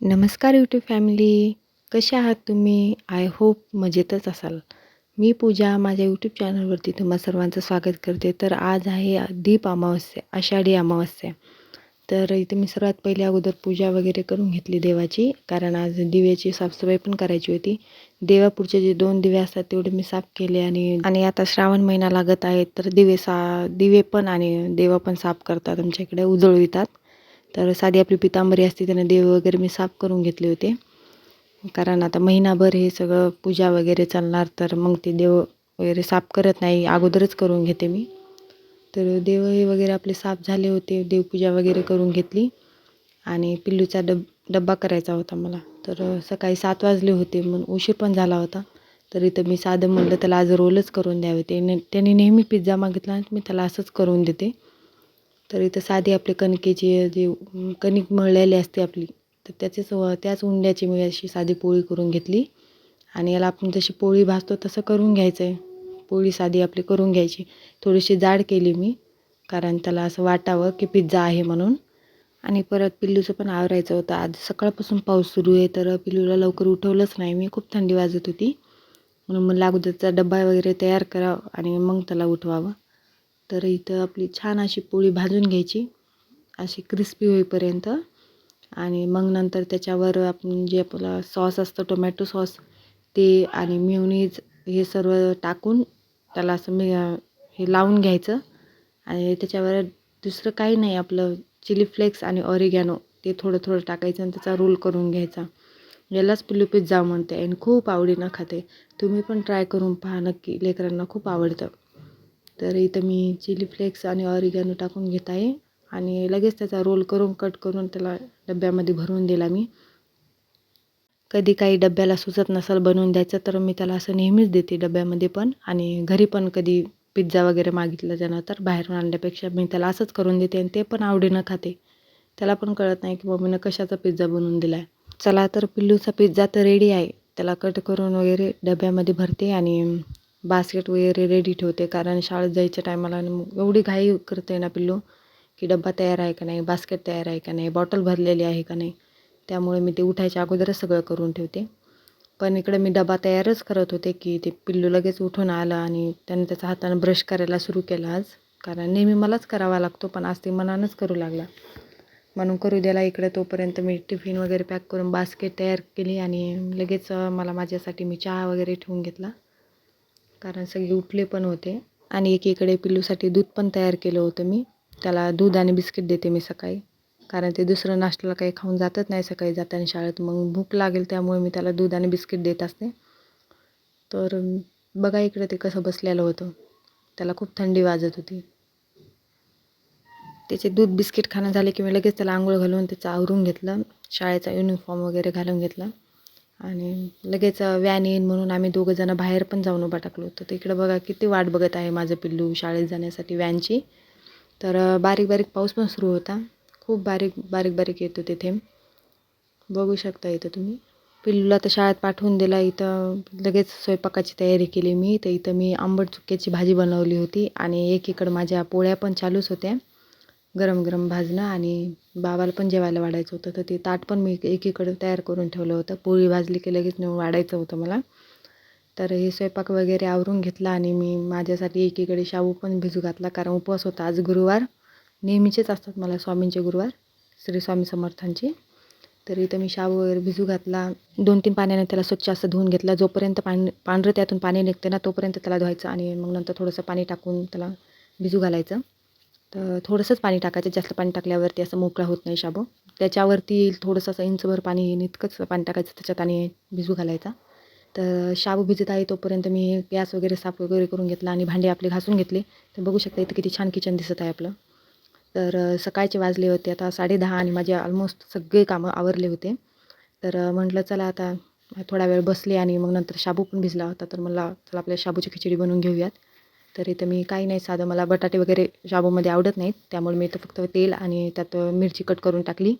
नमस्कार YouTube family कसे आहात तुम्ही? आय होप मजेतच असाल. मी पूजा माझ्या यूट्यूब चॅनलवरती तुम्हा सर्वांचं स्वागत करते. तर आज आहे दीप अमावस्या आषाढी अमावस्या. तर इथे मी सर्वात पहिले अगोदर पूजा वगैरे करून घेतली देवाची कारण आज दिव्याची साफसफाई पण करायची होती. देवापुढचे जे दोन दिवे असतात तेवढे मी साफ केले आणि आणि आता श्रावण महिना लागत आहे तर दिवे सा दिवे पण आणि देवा पण साफ करतात आमच्या इकडे उजळवितात तर साधी आपली पितांबरी असते त्याने देव वगैरे मी साफ करून घेतले होते. कारण आता महिनाभर हे सगळं पूजा वगैरे चालणार तर मग ते देव वगैरे साफ करत नाही अगोदरच करून घेते मी. तर देव हे वगैरे आपले साफ झाले होते देवपूजा वगैरे करून घेतली. आणि पिल्लूचा डब डब्बा करायचा होता मला. तर सकाळी सात वाजले होते मग उशीर पण झाला होता. तर इथं मी साधं म्हणलं त्याला आज रोलच करून द्यावे. ते ने त्याने नेहमी पिझ्झा मागितला आणि मी त्याला असंच करून देते. तर इथं साधी आपली कणकेची जी कणिक मळलेली असते आपली तर त्याचेच त्याच उंड्याची मी अशी साधी पोळी करून घेतली. आणि याला आपण जशी पोळी भाजतो तसं करून घ्यायचं आहे पोळी साधी आपली करून घ्यायची. थोडीशी जाड केली मी कारण त्याला असं वाटावं की पिझ्झा आहे म्हणून. आणि परत पिल्लूचं पण आवरायचं होतं. आज सकाळपासून पाऊस सुरू आहे तर पिल्लूला लवकर उठवलंच नाही मी. खूप थंडी वाजत होती. म्हणून मग अगोदरचा डब्बा वगैरे तयार करावं आणि मग त्याला उठवावं. तर इथं आपली छान अशी पोळी भाजून घ्यायची. अशी क्रिस्पी होईपर्यंत. आणि मग नंतर त्याच्यावर आपण जे आपला सॉस असतं टोमॅटो सॉस ते आणि म्युनीज हे सर्व टाकून त्याला असं मी हे लावून घ्यायचं. आणि त्याच्यावर दुसरं काही नाही आपलं चिली फ्लेक्स आणि ऑरिगॅनो ते थोडं थोडं टाकायचं आणि त्याचा रोल करून घ्यायचा. यालाच पिल्लू पिझ्झा म्हणते आणि खूप आवडीनं खाते. तुम्ही पण ट्राय करून पहा नक्की लेकरांना खूप आवडतं. तर इथं मी चिली फ्लेक्स आणि ऑरिगॅनो टाकून घेत आहे. आणि लगेच त्याचा रोल करून कट करून त्याला डब्यामध्ये भरून दिला मी. कधी काही डब्याला सुचत नसेल बनवून द्यायचं तर मी त्याला असं नेहमीच देते डब्यामध्ये पण. आणि घरी पण कधी पिझ्झा वगैरे मागितलं त्यानं तर बाहेरून आणल्यापेक्षा मी त्याला असंच करून देते आणि ते पण आवडीनं खाते. त्याला पण कळत नाही की मम्मीनं कशाचा पिझ्झा बनवून दिला आहे चला तर पिल्लूचा पिझ्झा तर रेडी आहे. त्याला कट करून वगैरे डब्यामध्ये भरते आणि बास्केट वगैरे रेडी ठेवते. कारण शाळेत जायच्या टायमाला मग एवढी घाई करते ना पिल्लू की डब्बा तयार आहे का नाही बास्केट तयार आहे का नाही बॉटल भरलेली आहे का नाही. त्यामुळे मी ते उठायच्या अगोदरच सगळं करून ठेवते. पण इकडे मी डबा तयारच करत होते की ते पिल्लू लगेच उठून आलं आणि त्याने त्याचा हातानं ब्रश करायला सुरू केला आज. कारण नेहमी मलाच करावा लागतो पण आज ते मनानंच करू लागला. म्हणून करू द्याला इकडे तोपर्यंत मी टिफिन वगैरे पॅक करून बास्केट तयार केली आणि लगेच मला माझ्यासाठी मी चहा वगैरे ठेवून घेतला. कारण सगळे उठले पण होते. आणि एकीकडे पिल्लूसाठी दूध पण तयार केलं होतं मी. त्याला दूध आणि बिस्किट देते मी सकाळी. कारण ते दुसरं नाश्त्याला काही खाऊन जातच नाही सकाळी जाताना शाळेत. मग भूक लागेल त्यामुळे मी त्याला दूध आणि बिस्किट देत असते. तर बघा इकडे ते कसं बसलेलं होतं. त्याला खूप थंडी वाजत होती. त्याचे दूध बिस्किट खाणं झाले की मी लगेच त्याला आंघोळ घालून त्याचं आवरून घेतलं. शाळेचा युनिफॉर्म वगैरे घालून घेतला. आणि लगेच व्हॅन येईन म्हणून आम्ही दोघं जणं बाहेर पण जाऊन उभा टाकलो होतो. तर इकडं बघा किती वाट बघत आहे माझं पिल्लू शाळेत जाण्यासाठी व्हॅनची तर बारीक बारीक पाऊस पण सुरू होता. खूप बारीक बारीक बारीक येतो तिथे बघू शकता इथं तुम्ही. पिल्लूला तर शाळेत पाठवून दिला. इथं लगेच स्वयंपाकाची तयारी केली मी. तर इथं मी आंबट चुक्याची भाजी बनवली होती. आणि एकीकडं माझ्या पोळ्या पण चालूच होत्या. गरम गरम भाजणं आणि बाबाला पण जेवायला वाढायचं होतं. तर ते ताट पण मी एकीकडं तयार करून ठेवलं होतं. पोळी भाजली की लगेच नेऊन वाढायचं होतं मला. तर हे स्वयंपाक वगैरे आवरून घेतला आणि मी माझ्यासाठी एकीकडे शाबू पण भिजू घातला. कारण उपवास होता आज गुरुवार. नेहमीचेच असतात मला स्वामींचे गुरुवार श्री स्वामी समर्थांचे. तर इथं मी शाबू वगैरे भिजू घातला. दोन तीन पाण्याने त्याला स्वच्छ असं धुवून घेतला. जोपर्यंत पाणी पांढरं त्यातून पाणी निघते ना तोपर्यंत त्याला धुवायचं आणि मग नंतर थोडंसं पाणी टाकून त्याला भिजू घालायचं. तर थोडंसंच पाणी टाकायचं. जास्त पाणी टाकल्यावरती असं मोकळा होत नाही शाबू. त्याच्यावरती थोडंसं असं इंचभर पाणी येईन इतकंच पाणी टाकायचं. त्याच्यात आणि भिजू घालायचा. तर शाबू भिजत आहे तोपर्यंत मी गॅस वगैरे साफ वगैरे करून घेतला आणि भांडे आपले घासून घेतले. तर बघू शकता इथं किती छान किचन दिसत आहे आपलं. तर सकाळचे वाजले होते. आता साडेदहा आणि माझे ऑलमोस्ट सगळे कामं आवरले होते. तर म्हटलं चला आता थोडा वेळ बसले आणि मग नंतर शाबू पण भिजला होता. तर मला चला आपल्या शाबूची खिचडी बनवून घेऊयात. तर इथं मी काही नाही साधं मला बटाटे वगैरे शाबूमध्ये आवडत नाहीत. त्यामुळे मी इथं फक्त तेल आणि त्यात मिरची कट करून टाकली.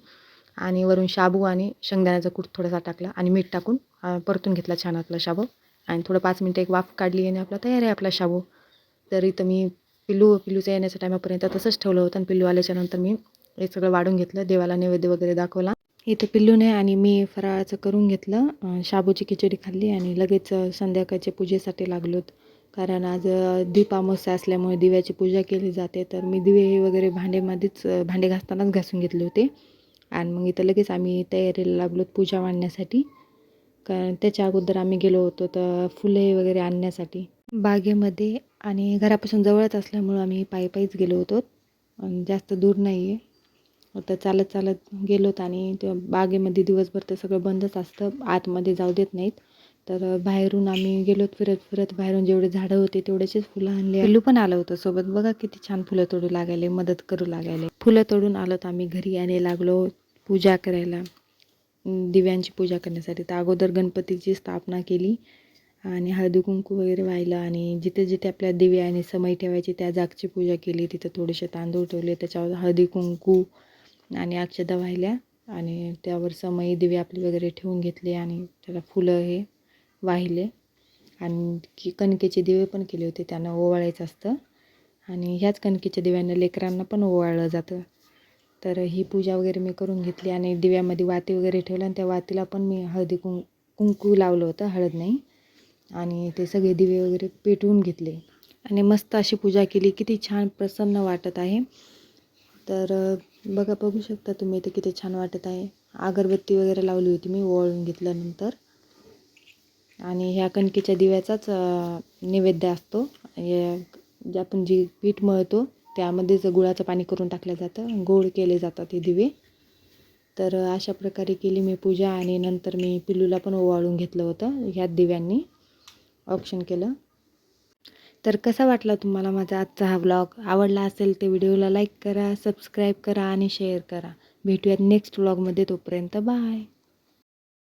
आणि वरून शाबू आणि शेंगदाण्याचा कूट थोडासा टाकला आणि मीठ टाकून परतून घेतला छान आपला शाबू. आणि थोडं पाच मिनटं एक वाफ काढली आणि आपला तयार आहे आपला शाबू. तर इथं मी पिल्लू पिल्लूच्या येण्याच्या टायमापर्यंत तसंच ठेवलं होतं आणि पिल्लू आल्याच्यानंतर मी हे सगळं वाढून घेतलं. देवाला नैवेद्य वगैरे दाखवला. इथं पिल्लू नाही आणि मी फराळाचं करून घेतलं. शाबूची खिचडी खाल्ली आणि लगेच संध्याकाळच्या पूजेसाठी लागलोत कारण आज अं, असल्यामुळे दिव्याची पूजा केली जाते. तर मी दिवे वगैरे भांडेमध्येच भांडे घासतानाच घासून घेतले होते. आणि मग इथं लगेच आम्ही तयारीला लागलो पूजा मांडण्यासाठी. कारण त्याच्या अगोदर आम्ही गेलो होतो तर फुले वगैरे आणण्यासाठी. बागेमध्ये आणि घरापासून जवळच असल्यामुळं आम्ही पायी पायीच गेलो होतो. जास्त दूर नाही आहे तर चालत चालत गेलोत आणि त्या बागेमध्ये दिवसभर तर सगळं बंदच असतं. आतमध्ये जाऊ देत नाहीत. तर बाहेरून आम्ही गेलो फिरत फिरत. बाहेरून जेवढे झाडं होते तेवढेच फुलं आणले. पिल्लू पण आलं होतं सोबत. बघा किती छान फुलं तोडू लागायले मदत करू लागायले. फुलं तोडून आलो तर आम्ही घरी आणि लागलो पूजा करायला. दिव्यांची पूजा करण्यासाठी. तर अगोदर गणपतीची स्थापना केली आणि हळदी कुंकू वगैरे व्हायलं आणि जिथे जिथे आपल्या दिवे आणि समय ठेवायची त्या जागची पूजा केली. तिथं थोडेसे तांदूळ ठेवले त्याच्यावर हळदी कुंकू आणि अक्षदा वाहिल्या आणि त्यावर समई दिवे आपले वगैरे ठेवून घेतले आणि त्याला फुलं हे वाहिले. आणि कणकेचे दिवे पण केले होते त्यांना ओवाळायचं असतं. आणि ह्याच कणकेच्या दिव्यांना लेकरांना पण ओवाळलं जातं. तर ही पूजा वगैरे मी करून घेतली आणि दिव्यामध्ये वाती वगैरे ठेवलं आणि त्या वातीला पण मी हळदी कुं कुंकू लावलं होतं हळद नाही. आणि ते सगळे दिवे वगैरे पेटवून घेतले. आणि मस्त अशी पूजा केली किती छान प्रसन्न वाटत आहे. तर बघा बघू शकता तुम्ही इथे किती छान वाटत आहे. अगरबत्ती वगैरे लावली होती मी ओवाळून घेतल्यानंतर. आणि ह्या कणकेच्या दिव्याचाच नैवेद्य असतो. हे जे आपण जी पीठ मळतो त्यामध्येच गुळाचं पाणी करून टाकलं जातं गोड केले जातात हे दिवे. तर अशा प्रकारे केली मी पूजा आणि नंतर मी पिल्लूला पण ओवाळून घेतलं होतं ह्या दिव्यांनी. ऑप्शन केलं. तर कसा वाटला तुम्हाला माझा आजचा हा व्लॉग आवडला असेल तर व्हिडिओला लाईक करा सबस्क्राईब करा आणि शेअर करा. भेटूयात नेक्स्ट व्लॉगमध्ये तोपर्यंत. बाय